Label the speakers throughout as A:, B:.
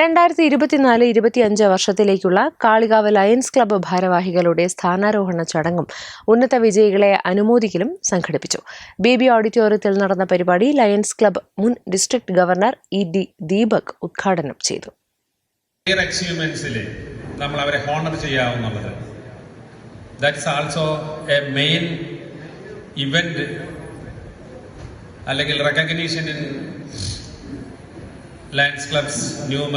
A: രണ്ടായിരത്തി ഇരുപത്തിനാല് ഇരുപത്തിയഞ്ച് വർഷത്തിലേക്കുള്ള കാളികാവ് ലയൺസ് ക്ലബ്ബ് ഭാരവാഹികളുടെ സ്ഥാനാരോഹണ ചടങ്ങും ഉന്നത വിജയികളെ അനുമോദിക്കലും സംഘടിപ്പിച്ചു. ബി ബി ഓഡിറ്റോറിയത്തിൽ നടന്ന പരിപാടി ലയൺസ് ക്ലബ്ബ് മുൻ district governor E D Deepak ഉദ്ഘാടനം ചെയ്തു.
B: നമ്മൾ അവരെ honour ചെയ്യാവുന്നുള്ളത്. That's also a main event അല്ലെങ്കിൽ recognition in Lions Clubs new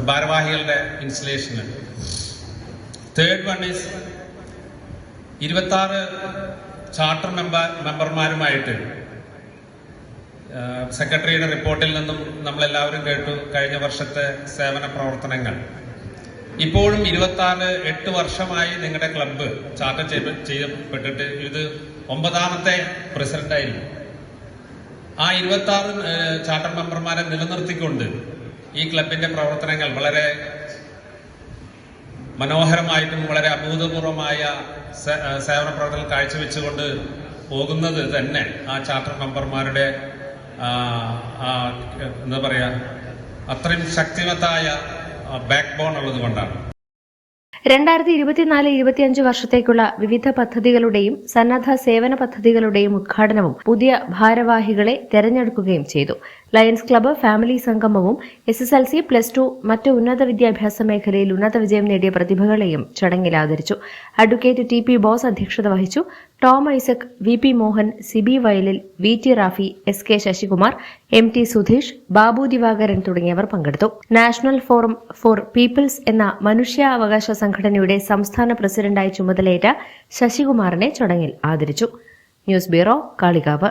B: ഭാരവാഹികളുടെ ഇൻസ്റ്റലേഷന് തേർഡ് വൺ ഈസ് ഇരുപത്തി ആറ് ചാർട്ടർ മെമ്പർ മെമ്പർമാരുമായിട്ട് സെക്രട്ടറിയുടെ റിപ്പോർട്ടിൽ നിന്നും നമ്മളെല്ലാവരും കേട്ടു കഴിഞ്ഞ വർഷത്തെ സേവന പ്രവർത്തനങ്ങൾ. ഇപ്പോഴും ഇരുപത്തി ആറ് എട്ട് വർഷമായി നിങ്ങളുടെ ക്ലബ്ബ് ചാർട്ടർ ചെയ്യ- ചെയ്യപ്പെട്ടിട്ട് ഇത് ഒമ്പതാമത്തെ പ്രസിഡന്റ് ആയിരുന്നു ആ ഇരുപത്തി ആറ് ചാർട്ടർ മെമ്പർമാരെ നിലനിർത്തിക്കൊണ്ട് ഈ ക്ലബിന്റെ പ്രവർത്തനങ്ങൾ വളരെ മനോഹരമായിട്ടും വളരെ അഭൂതപൂർവമായ സേവന പ്രവർത്തനം കാഴ്ചവെച്ചുകൊണ്ട് പോകുന്നത് തന്നെ ആ ചാർട്ടർ മെമ്പർമാരുടെ എന്താ പറയുക അത്രയും ശക്തിമത്തായ ബാക്ക് ബോൺ ഉള്ളത് കൊണ്ടാണ്
A: രണ്ടായിരത്തി ഇരുപത്തിനാല് ഇരുപത്തിയഞ്ച് വർഷത്തേക്കുള്ള വിവിധ പദ്ധതികളുടെയും സന്നദ്ധ സേവന പദ്ധതികളുടെയും ഉദ്ഘാടനവും പുതിയ ഭാരവാഹികളെ തെരഞ്ഞെടുക്കുകയും ചെയ്തു. ലയൺസ് ക്ലബ്ബ് ഫാമിലി സംഗമവും S S L C plus two മറ്റ് ഉന്നത വിദ്യാഭ്യാസ മേഖലയിൽ ഉന്നത വിജയം നേടിയ പ്രതിഭകളെയും ചടങ്ങിൽ ആദരിച്ചു അഡ്വക്കേറ്റ് ടി പി ബോസ് അധ്യക്ഷത വഹിച്ചു. Tom Isaac V P Mohan Sibi Vayalil V T Rafi S K Sasikumar M T Sudheesh Babu Divakaran തുടങ്ങിയവർ പങ്കെടുത്തു. നാഷണൽ ഫോറം ഫോർ പീപ്പിൾസ് എന്ന മനുഷ്യാവകാശ സംഘടനയുടെ സംസ്ഥാന പ്രസിഡന്റായി ചുമതലയേറ്റ ശശികുമാറിനെ ചടങ്ങിൽ ആദരിച്ചു. News bureau Kalikavu.